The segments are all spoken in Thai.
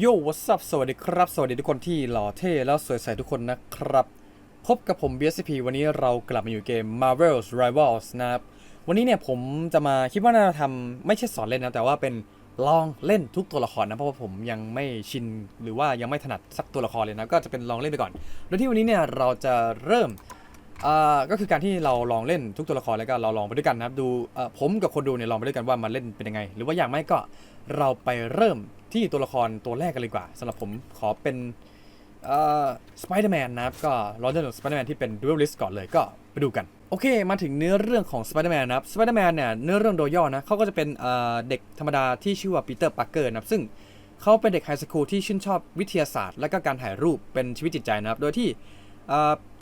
โย่ what's up สวัสดีครับ สวัสดีทุกคนที่หล่อเท่แล้วสวยใสทุกคนนะครับ พบกับผม BSP วันนี้เรากลับมาอยู่เกม Marvel's Rivals นะครับ วันนี้เนี่ยผมจะมาคิดว่าน่าจะทำไม่ใช่สอนเล่นนะ แต่ว่าเป็นลองเล่นทุกตัวละครนะ เพราะว่าผมยังไม่ชินหรือว่ายังไม่ถนัดสักตัวละครเลยนะ ก็จะเป็นลองเล่นไปก่อน โดยที่วันนี้เนี่ยเราจะเริ่มอ่าก็คือการที่เราลองเล่นทุกตัวละครแล้วก็เราลองไปด้วยกันนะครับ ดูอ่อผมกับคนดูเนี่ยลองไปด้วยกันว่ามันเล่นเป็นยังไง หรือว่าอย่างไม่ก็เราไปเริ่ม ที่ตัวละครตัวแรกกันเลยกว่าสำหรับผมขอเป็นสไปเดอร์แมนนะครับก็รอเรื่องสไปเดอร์แมนที่เป็นดู a l ลิสก่อนเลยก็ไปดูกัน โอเค มาถึงเนื้อเรื่องของสไปเดอร์แมนนะครับสไปเดอร์แมนเนี่ยเนื้อเรื่องโดยย่อนะเขาก็จะเป็นเด็กธรรมดาที่ชื่อว่าปีเตอร์ปาร์เกอร์นะครับซึ่งเขาเป็นเด็กไฮสคูลที่ชื่นชอบวิทยาศาสตร์ และก็การถ่ายรูปเป็นชีวิตจิตใจนะครับ โดยที่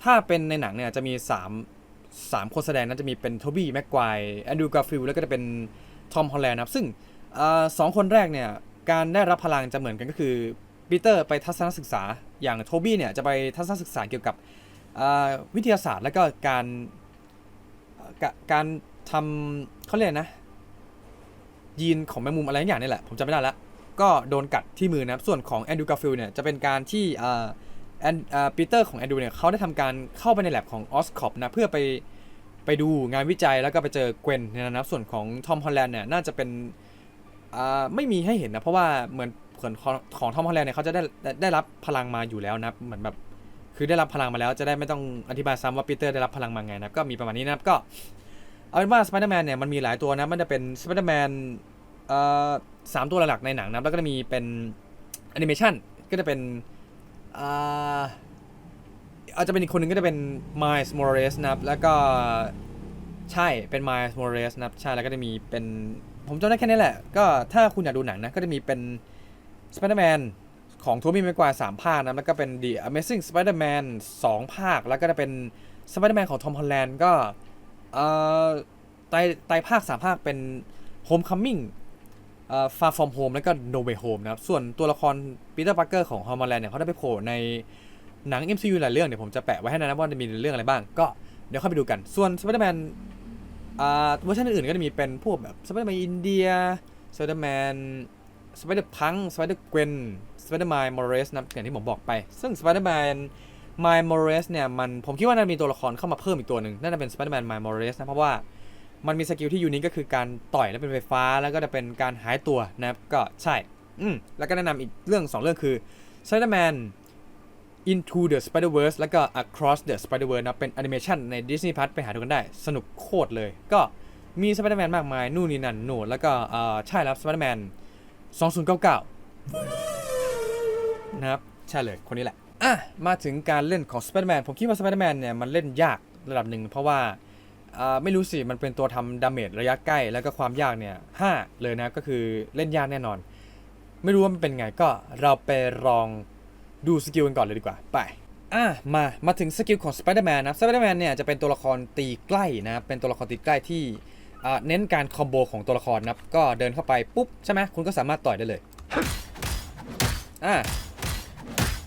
ถ้าเป็นในหนังเนี่ยจะมี 3 3 คนแสดงนะจะมีเป็นโทบี้แม็กควายแอนดรูว์การ์ฟิลแล้วก็จะเป็นทอมฮอลแลนด์นะครับซึ่งสองคนแรกเนี่ย การได้รับพลังจะเหมือนกันก็คือปีเตอร์ไปทัศนศึกษาอย่างโทบี้เนี่ยจะไปทัศนศึกษาเกี่ยวกับวิทยาศาสตร์แล้วก็การการทำเขาเรียกนะ ยีนของแมงมุมอะไรอย่างนี่แหละ ผมจำไม่ได้ละก็โดนกัดที่มือนะส่วนของแอนดูกาฟิลเนี่ยจะเป็นการที่แอนปีเตอร์ของแอนดูเนี่ยเขาได้ทำการเข้าไปในแลบของออสคอปนะเพื่อไปไปดูงานวิจัยแล้วก็ไปเจอเกวนเนี่ยนะครับส่วนของทอมฮอลแลนด์เนี่ยน่าจะเป็น ไม่มีให้เห็นนะ เพราะว่าเหมือนส่วนของของทอมฮอลแลนด์เนี่ยเขาจะได้ได้รับพลังมาอยู่แล้วนะเหมือนแบบคือได้รับพลังมาแล้วจะได้ไม่ต้องอธิบายซ้ำว่าปีเตอร์ได้รับพลังมาไงนะก็มีประมาณนี้นะก็เอาเป็นว่าสไปเดอร์แมนเนี่ยมันมีหลายตัวนะมันจะเป็นสไปเดอร์แมนสามตัวหลักในหนังนะแล้วก็จะมีเป็นแอนิเมชันก็จะเป็นอาอาจจะเป็นอีกคนหนึ่งก็จะเป็น Miles Morales นะครับแล้วก็ใช่เป็น Miles Morales นะครับใช่แล้วก็จะมีเป็น ผมจำได้แค่นี้แหละ ก็ถ้าคุณอยากดูหนังนะ ก็จะมีเป็น Spider-Man ของทูบี้แม็กควาสามภาคนะ แล้วก็เป็น The Amazing Spider-Man สองภาค แล้วก็จะเป็น Spider-Man ของ Tom Holland ก็เอ่อไตไตภาคสามภาคเป็น Homecoming เอ่อ Far From Home แล้วก็ No Way Home นะครับ ส่วนตัวละครปีเตอร์ปาร์เกอร์ของฮอร์ม l แลนด์เนี่ยเขาได้ไปโผล่ในหนัง MCU หลายเรื่องเดี๋ยวผมจะแปะไว้ให้นะว่าจะมีเรื่องอะไรบ้าง ก็เดี๋ยวเข้าไปดูกัน ส่วน Spider-Man อ่าเวอร์ชันอื่นๆก็จะมีเป็นพวกแบบ Spider-Man อินเดีย Spider-Man Spider-Punk Spider-Gwen Spider-Man Morales นะอย่างที่ผมบอกไป ซึ่ง Spider-Man Miles Morales เนี่ยมันผมคิดว่าน่าจะมีตัวละครเข้ามาเพิ่มอีกตัวหนึ่งน่าจะเป็น Spider-Man Miles Morales นะเพราะว่ามันมีสกิลที่ยูนิคก็คือการต่อยแล้วเป็นไฟฟ้าแล้วก็จะเป็นการหายตัวนะครับก็ใช่อืมแล้วก็แนะนำอีกเรื่อง 2 เรื่องคือ Spider-Man Into the Spider-Verse แล้วก็ Across the Spider-Verse นะเป็นแอนิเมชันใน Disney Plus ไปหาดูกันได้ สนุกโคตรเลย ก็มี Spider-Man มากมาย นู่นนี่นั่นโน่นแล้วก็ใช่แล้ว Spider-Man 2099 นะครับ ใช่เลยคนนี้แหละ อะ มาถึงการเล่นของ Spider-Man ผมคิดว่า Spider-Man เนี่ย มันเล่นยากระดับหนึ่ง เพราะว่าไม่รู้สิ มันเป็นตัวทำดาเมจระยะใกล้ แล้วก็ความยากเนี่ยห้าเลยนะ ก็คือเล่นยากแน่นอน ไม่รู้ว่ามันเป็นไงก็เราไปลอง ดูสกิลกันก่อนเลยดีกว่า ไปอะมา มาถึงสกิลของ Spider-Man นะ Spider-Man เนี่ยจะเป็นตัวละครตีใกล้นะครับเป็นตัวละครตีใกล้ที่อ่าเน้นการคอมโบของตัวละครนะครับก็เดินเข้าไปปุ๊บใช่ไหมคุณก็สามารถต่อยได้เลยอะ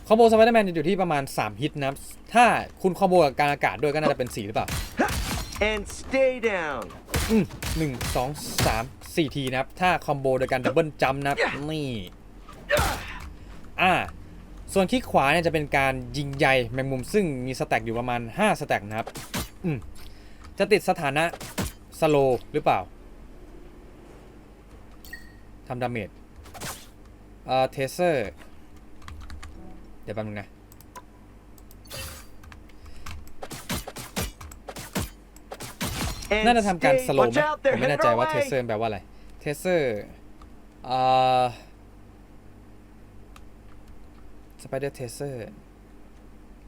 คอมโบ Spider-Man จะอยู่ที่ประมาณ 3 ฮิตนะครับถ้าคุณคอมโบกับการอากาศด้วยก็น่าจะเป็น 4 หรือเปล่า and stay down. อืมหนึ่งสองสามสี่ทีนะครับ ถ้าคอมโบโดยการดับเบิลจัมป์นะครับนี่อ่า ส่วนคลิกขวาเนี่ยจะเป็นการยิงใยแมงมุมซึ่งมีสแต็กอยู่ประมาณ 5 สแต็กนะครับอืมจะติดสถานะสโลหรือเปล่าทำดาเมจเอ่อเทเซอร์ เดี๋ยวแป๊บนึงนะ น่า And จะทำการ stay. สโลว์ Watch ไหม out, ผ they're มไม่แน่ headed ใจ our ว่าเท way. เซอร์แปลว่าอะไร เทเซอร์อ่า สไปเดอร์เทเซอร์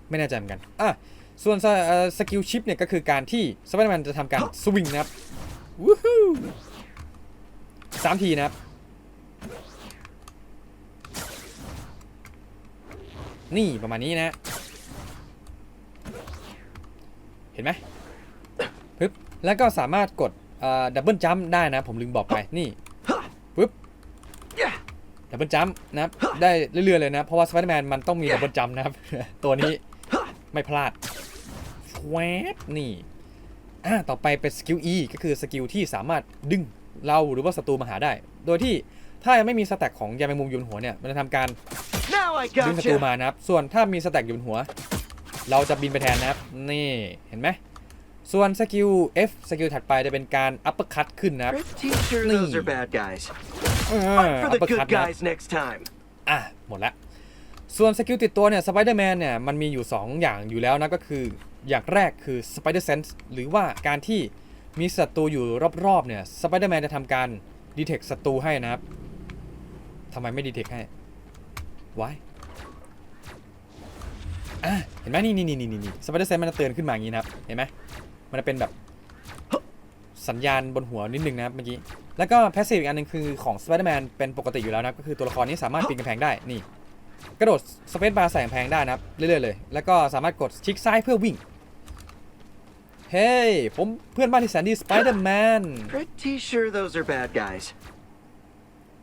ไม่แน่ใจเหมือนกัน อะ ส่วนสกิลชิปเนี่ยก็คือการที่สไปเดอร์แมนจะทำการสวิงนะครับวู้ฮู้สามทีนะครับ นี่ประมาณนี้นะ เห็นไหมปึ๊บ แล้วก็สามารถกดดับเบิลจัมป์ได้นะ ผมลืมบอกไป นี่ปึ๊บ ดับเบิลจัมป์นะครับได้เรื่อยๆเลยนะ เพราะว่าสไปเดอร์แมนมันต้องมีดับเบิลจัมป์นะครับ ตัวนี้ไม่พลาดชวบนี่อ่าต่อไปเป็นสกิล E ก็คือสกิลที่สามารถดึงเราหรือว่าศัตรูมาหาได้ โดยที่ถ้าถ้ายังไม่มีสแต็กของยาแมงมุมอยู่บนหัวเนี่ย มันจะทำการ Now I ดึงศัตรู gotcha. มานะครับ ส่วนถ้ามีสแต็กอยู่บนหัว เราจะบินไปแทนนะครับ นี่เห็นไหมส่วนสกิล F สกิลถัดไปจะเป็นการอัปเปอร์คัตขึ้นนะครับ Pretty sure Please. those are bad guys. อั Fight ป for เปอ the ร์คั good ตนะ guys next time. อะหมดละ ส่วนสกิลติดตัวเนี่ยสไปเดอร์แมนเนี่ยมันมีอยู่ 2 อย่างอยู่แล้วนะก็คืออย่างแรกคือสไปเดอร์เซนส์หรือว่าการที่มีศัตรูอยู่รอบๆเนี่ยสไปเดอร์แมนจะทำการดีเทคศัตรูให้นะครับทำไมไม่ดีเทคให้ไว้อะเห็นไหมนี่นี่นี่นี่นี่สไปเดอร์เซนมันจะเตือนขึ้นมาอย่างนี้นะครับเห็นไหมมันจะเป็นแบบสัญญาณบนหัวนิดนึงนะครับเมื่อกี้ แล้วก็แพสซีฟอีกอันหนึงคือของสไปเดอร์แมนเป็นปกติอยู่แล้วนะครับก็คือตัวละครนี้สามารถปีนกำแพงได้นี่ กระโดดสเปซบาร์ใส่กำแพงได้นะครับเรื่อยๆเลย แล้วก็สามารถกดคลิกซ้ายเพื่อวิ่ง เฮ้ยผมเพื่อนบ้านที่แสนดีสไปเดอร์แมน Pretty sure those are bad guys.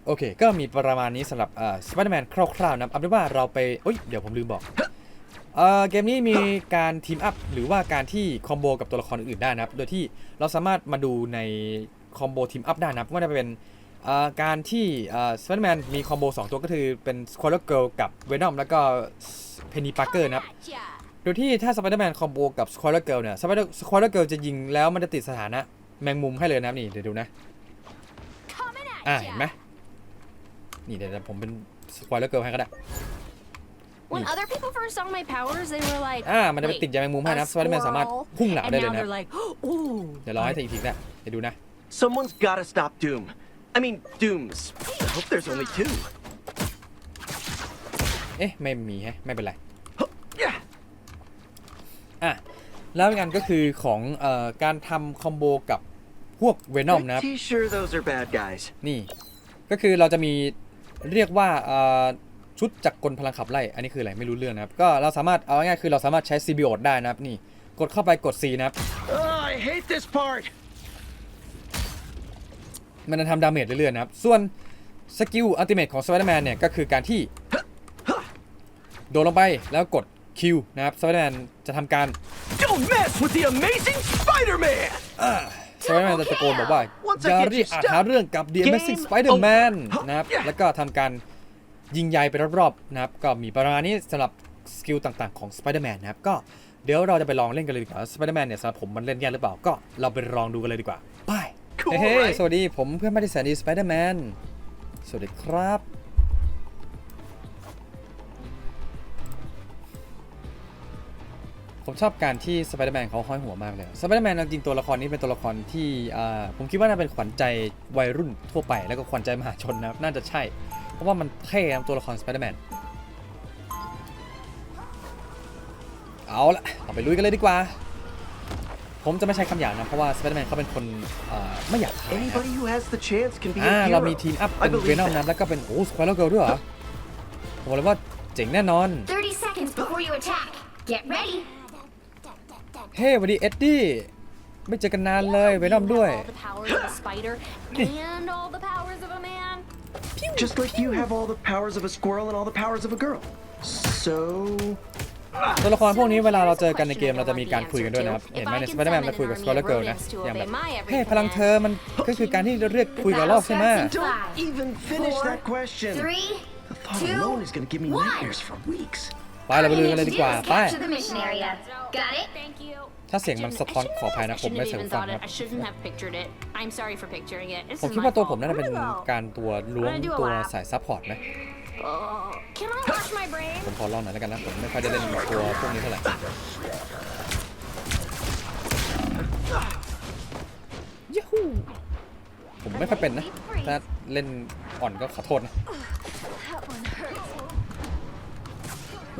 โอเค ก็มีประมาณนี้สำหรับสไปเดอร์แมนคร่าวๆนะครับเอาเป็นว่าเราไปเอ้ยเดี๋ยวผมลืมบอกเอ่อเกมนี้มีการทีมอัพหรือว่าการที่คอมโบกับตัวละครอื่นๆได้นะครับ โดยที่เราสามารถมาดูใน คอมโบทีมอัพได้นะครับว่าจะเป็นเอ่อการที่สไปเดอร์แมนมีคอมโบ2 ตัวก็คือเป็นสควอ r เกิลกับเวนอมแล้วก็เพนนีปาร์เกอร์นะครับโดยที่ถ้าสไปเดอร์แมนคอมโบกับสควอ r เกิลเนี่ยสไปเดอร์สควอ r เกิลจะยิงแล้วมันจะติดสถานะแมงมุมให้เลยนะครับนี่เดี๋ยวดูนะอ่าเห็นไหมนี่เดี๋ยวผมเป็นสควอ r เกิลให้ก็ได้ When other people first saw my powers, they were like, อ่า มันจะไป "Wait, ติดยาแมงมุมให้นะ a สไปเดอร์แมนสามารถ squirrel?" พุ่งเหลา And ได้เลย now นะ they're like, ooh. เดี๋ยวรอให้เธออีกทีนะเดี๋ยวดูนะ Someone's gotta stop Doom. I mean, Dooms. I hope there's only two. เอ๊ะ ไม่มีแฮะ ไม่เป็นไร Yeah. อะ แล้วอีกอันก็คือของเอ่อการทำคอมโบกับพวกเวนอมนะครับ Pretty sure those are bad guys. นี่ ก็คือเราจะมีเรียกว่าเอ่อชุดจักรกลพลังขับไล่ อันนี้คืออะไรไม่รู้เรื่องนะครับ ก็เราสามารถเอาง่ายๆคือเราสามารถใช้ซีบิโอดได้นะครับ นี่ กดเข้าไปกด C นะครับ Oh, I hate this part. มันจะทำดาเมจเรื่อยๆนะครับ ส่วนสกิลอัลติเมทของสไปเดอร์แมนเนี่ยก็คือการที่ โดดลงไปแล้วกด Q นะครับสไปเดอร์แมนจะทำการ Don't mess with the amazing Spider-Man. สไปเดอร์แมนจะตะโกนบอกว่า Once อย่า I get เรียก you อา stuck, หาเรื่องกับ The game Amazing Spider-Man over นะครับ Yeah. แล้วก็ทำการยิงใยไปรอบๆนะครับ ก็มีประมาณนี้สำหรับสกิลต่างๆของ Spider-Man นะครับ ก็เดี๋ยวเราจะไปลองเล่นกันเลยดีกว่า Spider-Man เนี่ยสำหรับผมมันเล่นยากหรือเปล่า ก็เราไปลองดูกันเลยดีกว่าไป Cool, เฮ้ย right? สวัสดี ผมเพื่อนบ้านที่แสนดี Spider-Man สวัสดีครับ ผมชอบการที่สไปเดอร์แมนเขาห้อยหัวมากเลย สไปเดอร์แมนจริงๆตัวละครนี้เป็นตัวละครที่อ่าผมคิดว่าน่าเป็นขวัญใจวัยรุ่นทั่วไป แล้วก็ขวัญใจมหาชนนะครับ น่าจะใช่ เพราะว่ามันเท่นะตัวละครสไปเดอร์แมน เอาละเราไปลุยกันเลยดีกว่า ผมจะไม่ใช้คำหยาบนะเพราะว่าสไปเดอร์แมนเขาเป็นคนอ่าไม่อยากขายนะ Anybody who has the chance can be อ่า a เรา hero. มีทีมอัพ I เป็นเว believe นอมนะ that. แล้วก็เป็นโอ้สควอร์เกิลด้วยเหรอผมบอกเลยว่าเจ๋งแน่นอน 30 seconds before you attack. Get ready. เฮ้สวัสดีเอ็ดดี้ไม่เจอกันนานเลย Yeah, เวนอม you ด้วย have all the powers of a spider and all the powers of a man. Just like you have all the powers of a squirrel and all the powers of a girl. So ตัวละครพวกนี้เวลาเราเจอกันในเกมเราจะมีการคุยกันด้วยนะครับ เห็นไหมในสไปเดอร์แมนมาคุยกับสควอร์เกิลนะอย่างแบบเฮ้ยพลังเธอมันก็คือการที่เรียกคุยกับรอบใช่ไหม don't even finish Four, that question. Three, The thought two, alone is gonna give me one. nightmares for weeks. ไปเราไปลุยกันเลยดีกว่า All you need to do is ไป capture the mission area. Got it? Thank you. ถ้าเสียงมันสะท้อนขออภัยนะ I ผม shouldn't ไม่ have ใส่หู even ฟัง thought ค it. รับ I shouldn't have pictured it. I'm sorry for picturing it. This ผม is คิด my ว่าตัว fault. ผมน่าจะเป็น I'm gonna go. การตัวล้วง I'm gonna do a ตัว lap. สายซัพพอร์ตไหม Oh, can I wash my brain? ผมขอลองหน่อยแล้วกันนะ ผมไม่ค่อยได้เล่นตัวพวกนี้เท่าไหร่ ยูฮูผมไม่ค่อยเป็นนะ ถ้าเล่นอ่อนก็ขอโทษนะ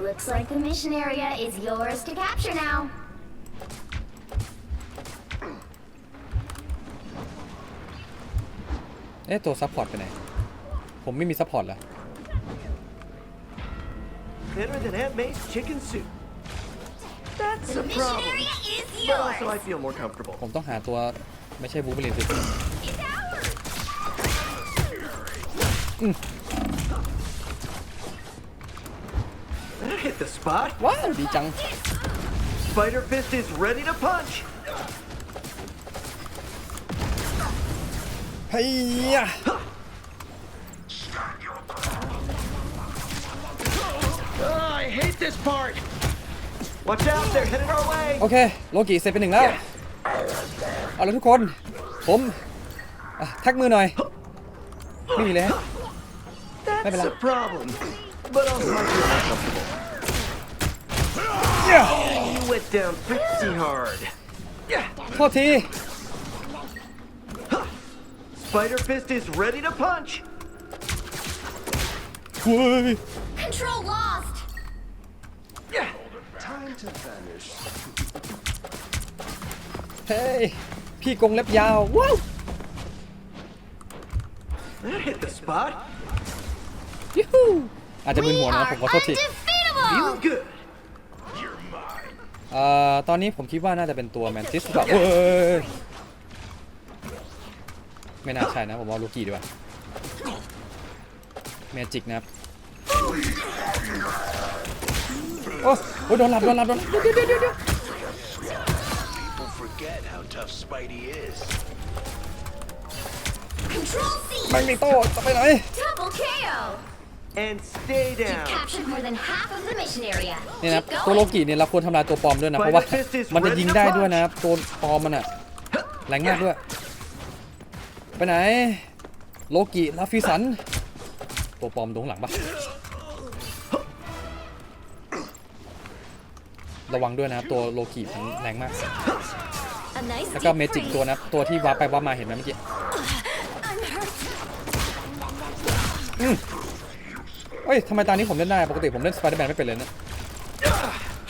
Looks like the mission area is yours to capture now. เอ๊ะตัวซัพพอร์ตไปไหน ผมไม่มีซัพพอร์ตเหรอ Better than Aunt May's chicken soup. That's The a mission problem. area is But also, I yours. feel more comfortable. ผมต้องหาตัวไม่ใช่บูเบลินสิ It's ours. That hit the spot. ว้าวดีจัง Spider Fist is ready to punch. เฮ้ยย โอเค โลกิเสร็จไปหนึ่งแล้ว เอาละทุกคน ผมอ่ะแท็กมือหน่อย ไม่มีเลยฮะ That's Maybe a not. problem. But I'll make you uncomfortable. You went down pretty hard. โทษที Spider Fist is ready to punch. เฮ้ย Control lost. Time to vanish. เฮ้ย พี่กรงเล็บยาวว้าว That hit the spot. ยูฮูอาจจะมึน We หัวนะ are ผมขอโทษที undefeatable. Feeling good. เอ่อตอนนี้ผมคิดว่าน่าจะเป็นตัวแมนติสหรือเปล่าเว้ยไม่น่าใช่นะผมเอาลูกี้ดีกว่าเมจิกนะครับโอ้ โอ้โดนหลับโดนหลับโดนหลับเดี๋ยวเดี๋ยวเดี๋ยวเดี๋ยว People forget how tough Spidey is. Control C. แมงนิโต้จะไปไหน Double KO. And stay You down. captured more than half of the mission area. เนี่ยนะ Keep ตัวโล going. กิเนี่ยเราควรทำลายตัวปลอมด้วยนะ เพราะว่า มันจะยิงได้ด้วยนะครับตัวปลอมมันอะแรงมากด้วย ไปไหน โลกิลาฟิสัน ตัวปลอมตรงหลังปะ ระวังด้วยนะครับตัวโลกิมันแรงมาก A nice แล้วก็ deep เมจิก freeze. ตัวนะตัวที่วาร์ปไปวาร์ปมาเห็นไหมเมื่อกี้ I'm hurt. เอ้ยทำไมตอนนี้ผมเล่นได้ปกติผมเล่นสไปเดอร์แมนไม่เป็นเลยนะ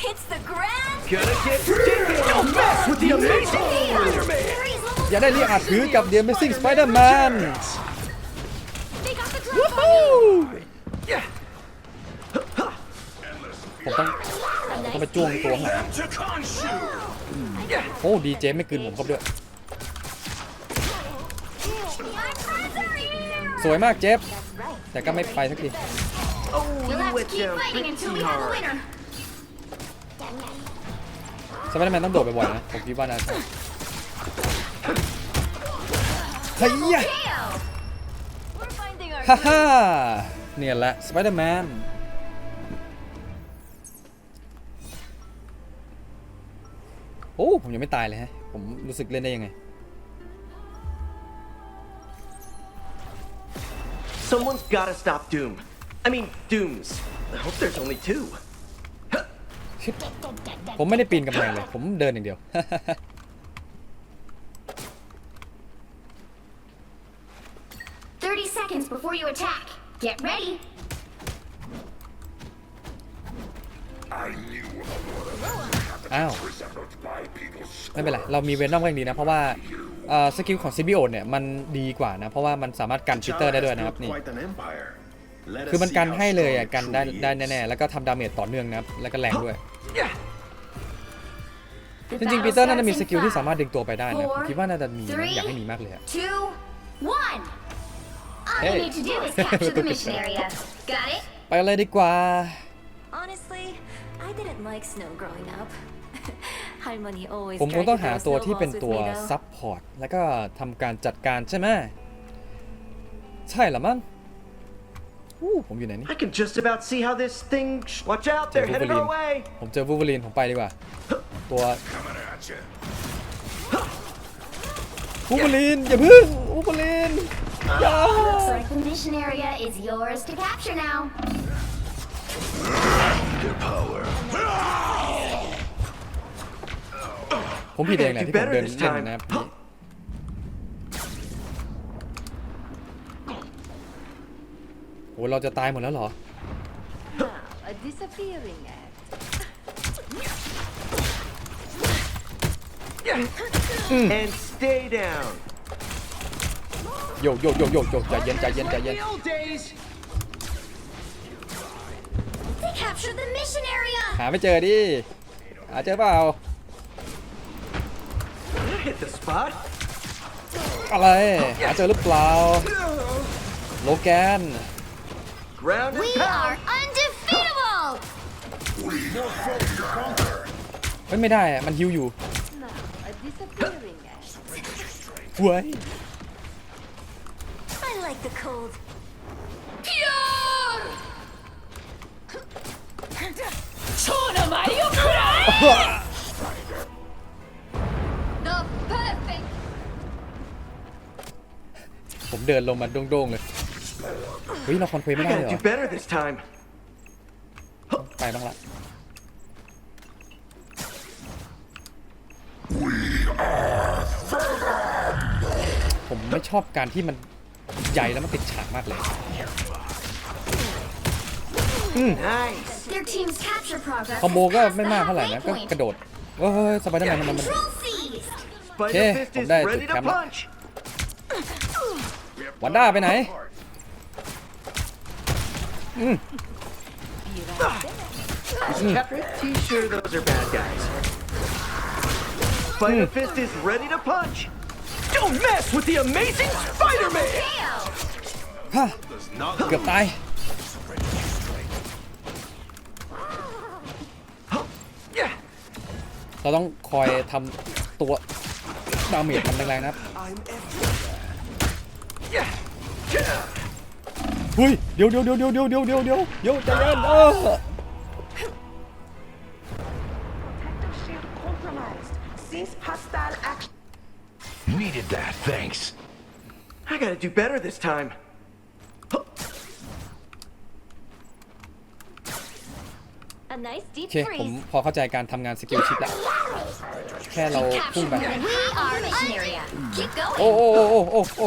Hits the ground. Gonna get sticky. Don't mess with the amazing Spider-Man. Series level อย่าได้เรียกอาจถือกับ The Amazing Spider-Man They got the drop วู้ on ฮู้ Yeah. ผมต้อง A ต้องไป nice จ้วงตัวข้างหลัง To Khonshu! โอ้ดีเจไม่กลืนผมครับด้วยสวยมากเจฟแต่ก็ไม่ไปสักที Oh, You'll you have to went keep down fighting until pretty we have a hard. winner. สไปเดอร์แมนต้องโดดบ่อยๆนะ ผมคิดว่าน่าจะเฮ้ยยะ KO. We're finding our ฮ่าฮ่าเนี่ยแหละสไปเดอร์แมน โอ้ผมยังไม่ตายเลยฮะ ผมรู้สึกเล่นได้ยังไง Someone's gotta stop Doom. I mean, Dooms. I hope there's only two. ผมไม่ได้ปีนกำแพงเลย ผมเดินอย่างเดียว 30 seconds before you attack. Get ready. I knew อ้าว resembled my people's ไม่เป็นไร เรามีเวนอมก็ยังดีนะ เพราะว่าเอ่อสกิลของซิบิโอเนี่ยมันดีกว่านะ เพราะว่ามันสามารถกันฟิลเตอร์ได้ด้วยนะครับนี่ quite an empire. Let คือ us มัน see กัน how ให้เลยอะ strong กันได้ truly ได้ is. แน่ๆแล้วก็ทำดาเมจต่อเนื่องนะครับแล้วก็แรงด้วย Yeah. The จริงๆ battle ปีเตอร์น่าจะ starts มี in สกิลที่ five, สามารถดึงตัวไปได้นะผม four, คิดว่าน่าจะมีนะ three, อยากให้มีมากเลยอะ two, one. All Hey. you need to do is capture the mission area. Got it? ไปเลยดีกว่า Honestly, I didn't like snow growing up. Harmony always ผมคง tried ต้อง to หา throw ตัวที่เป็น snowballs ตัว with me, though. ซับพอร์ตแล้วก็ทำการจัดการใช่ไหมใช่เหรอมั้งอู้ผมอยู่ไหนนี่ I can just about see how this thing. Watch out, they're headed our way. ผมเจอวูเวอรีนผมไปดีกว่า ตัว Coming at you. วูเวอรีนอย่าพึ่งวูเวอรีนอย่า Looks like the mission area is yours to capture now. Their power. ผมผิดเองแหละ I gotta do ที่ผม better เดิน this เล่น time. นะครับโอ้เราจะตายหมดแล้วเหรอ A disappearing act. And stay down. โยกโยกโยกโยกโยกใจเย็นใจเย็นใจเย็น The old days. They captured the mission area. หาไม่เจอดิ หาเจอเปล่า อะไร หาเจอหรือเปล่า โลแกน Ground and We pound. are undefeatable. เฮ้ยไม่ได้อะมันฮิวอยู่ Now, a disappearing act. เว้ย I like the cold. The ผมเดินลงมาโด่งๆเลยเฮ้ยเราคอนเควส I ไม่ได้เลย gotta เหร do อ better this time. ไปบ้างละผมไม่ชอบการที่มันใหญ่แล้วมันติดฉากมากเลย Nice. Their team's capture progress คอมโบ has ก็ passed ไม่ the มากเท่าไหร่นะ halfway ก็ point. กระโดดเฮ้ยสไปเดอร์แมนมันมัน Control seized. Spider Okay, Fist is ผมได้ ready จุด to แคมป์ละ punch. วันด้าไปไหน Pretty sure those are bad guys. Spider Fist is ready to punch. Don't mess with the amazing Spider-Man! KO. ฮะเกือบตาย Yeah. เราต้องคอยทำตัวดาเมจมันแรงๆนะครับ Yeah. เฮ้ยเดี๋ยวเดี๋ยวเดี๋ยวเดี๋ยวเดี๋ยวเดี๋ยวเดี๋ยวเดี๋ยวเดี๋ยวใจเย็นเออ Protective shield compromised. Cease hostile action. Needed that, thanks. I gotta do better this time. A nice โอ deep เคผม freeze. พอเข้าใจการทำงานสกิลชิปแล้วแค่เราพุ่ง Capture ไป point. We are mission area. Keep โอ้ going. โอ้โอ้โอ้โอ้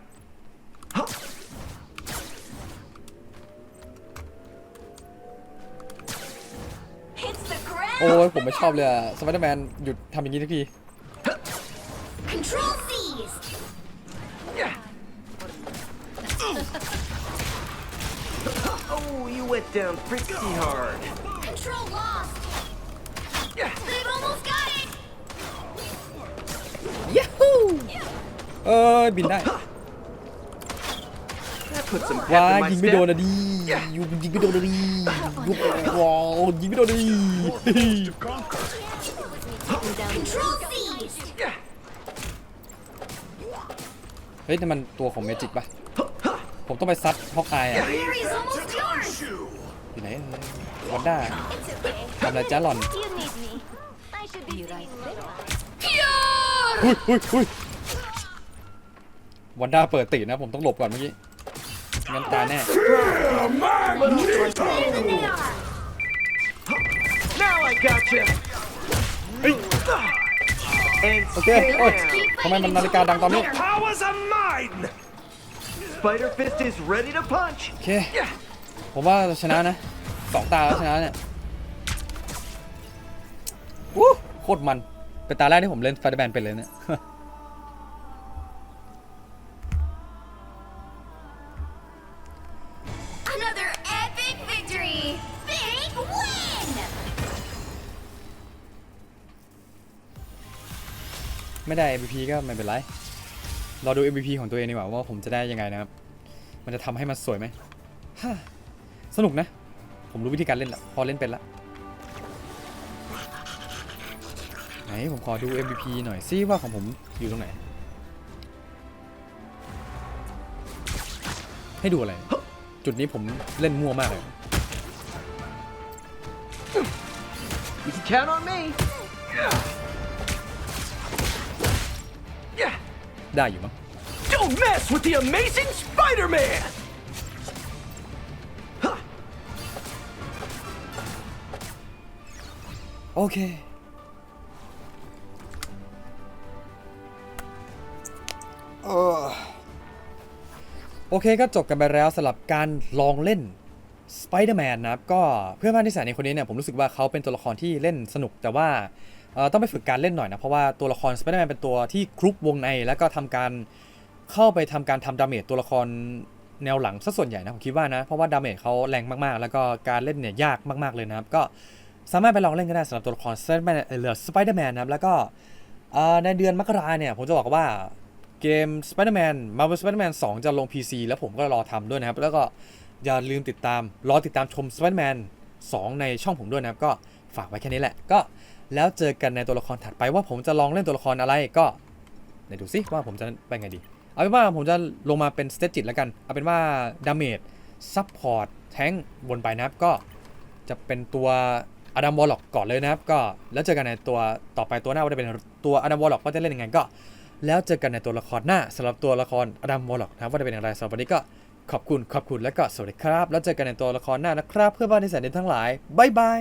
โอ้ยผมไม่ชอบเลยอะสไปเดอร์แมนหยุดทำอย่างนี้ทุกที Control seized. Yeah. Oh, you went down pretty hard. Control lost. Yeah. They've almost got it. ยัฮูเอ้ยบินได้ That put some ว้า pep in my ยิงไม่โดน step. อะดียูยิงไม่โดนอะดียูว้าวยิงไม่โดนอะดี Control seized. Yeah. เฮ้ยนี่มันตัวของเมจิกปะผมต้องไปซัดฮอกอายอะ Mary's almost yours. อยู่ไหนเอ่ยวันด้า It's okay. ทำอะไรจ้าหล่อน You need me. I should be right there. อุ้ยอุ้ยอุ้ยวันด้าเปิดตินะผมต้องหลบก่อนเมื่อกี้ งั้นตายแน่ There they are. Now I gotcha. And โอเค stay โอ้ย down. ทำไมมันนาฬิกาดังตอนนี้ Powers are mine! Spider Fist is ready to punch. โอเค ผมว่าชนะนะสองตาแล้วชนะเนี่ยวู้โคตรมัน เป็นตาแรกที่ผมเล่นไฟเดอร์แมนเป็นเลยเนี่ย ไม่ได้ MVP ก็ไม่เป็นไรราดู MVP ของตัวเองดีกว่าว่าผมจะได้ยังไงนะครับ มันจะทำให้มันสวยไหมฮ่าสนุกนะ ผมรู้วิธีการเล่นละพอเล่นเป็นละไหนผมขอดู MVP หน่อยซิว่าของผมอยู่ตรงไหน ให้ดูอะไร จุดนี้ผมเล่นมั่วมากเลย You can count on me. ได้อยู่มั้ง Don't mess with the amazing Spider-Man. โอเค โอเคก็จบกันไปแล้วสำหรับการลองเล่น Spider-Man นะครับ ก็เพื่อนบ้านที่แสนในคนนี้เนี่ยผมรู้สึกว่าเขาเป็นตัวละครที่เล่นสนุกแต่ว่าเอ่อ ต้องไปฝึกการเล่นหน่อยนะ เพราะว่าตัวละคร Spider-Man เป็นตัวที่คลุกวงใน แล้วก็ทำการเข้าไปทำการทำดาเมจตัวละครแนวหลังซะส่วนใหญ่นะผมคิดว่านะ เพราะว่าดาเมจเขาแรงมากๆ แล้วก็การเล่นเนี่ยยากมากๆเลยนะครับ ก็สามารถไปลองเล่นกันได้สำหรับตัวละครสไปเดอร์แมนหรือสไปเดอร์แมนนะครับ แล้วก็ในเดือนมกราเนี่ยผมจะบอกว่าเกม Spider-Man Marvel Spider-Man 2 จะลง PC แล้วผมก็รอทำด้วยนะครับ แล้วก็อย่าลืมติดตาม รอติดตามชม Spider-Man 2 ในช่องผมด้วยนะครับ ก็ฝากไว้แค่นี้แหละ ก็ แล้วเจอกันในตัวละครถัดไปว่าผมจะลองเล่นตัวละครอะไรก็ไหนดูซิว่าผมจะไปไงดี เอาเป็นว่าผมจะลงมาเป็นสเตจิตแล้วกัน เอาเป็นว่าดาเมจซับพอร์ตแทงบนไปนะครับก็จะเป็นตัวอดัมวอลล็อกก่อนเลยนะครับก็แล้วเจอกันในตัวต่อไปตัวหน้าว่าจะเป็นตัวอดัมวอลล็อกว่าจะเล่นยังไงก็แล้วเจอกันในตัวละครหน้าสำหรับตัวละครอดัมวอลล็อกนะครับว่าจะเป็นอย่างไรสำหรับวันนี้ก็ขอบคุณขอบคุณและก็สวัสดีครับ แล้วเจอกันในตัวละครหน้านะครับ เพื่อนบ้านที่แสนดีทั้งหลายบายบาย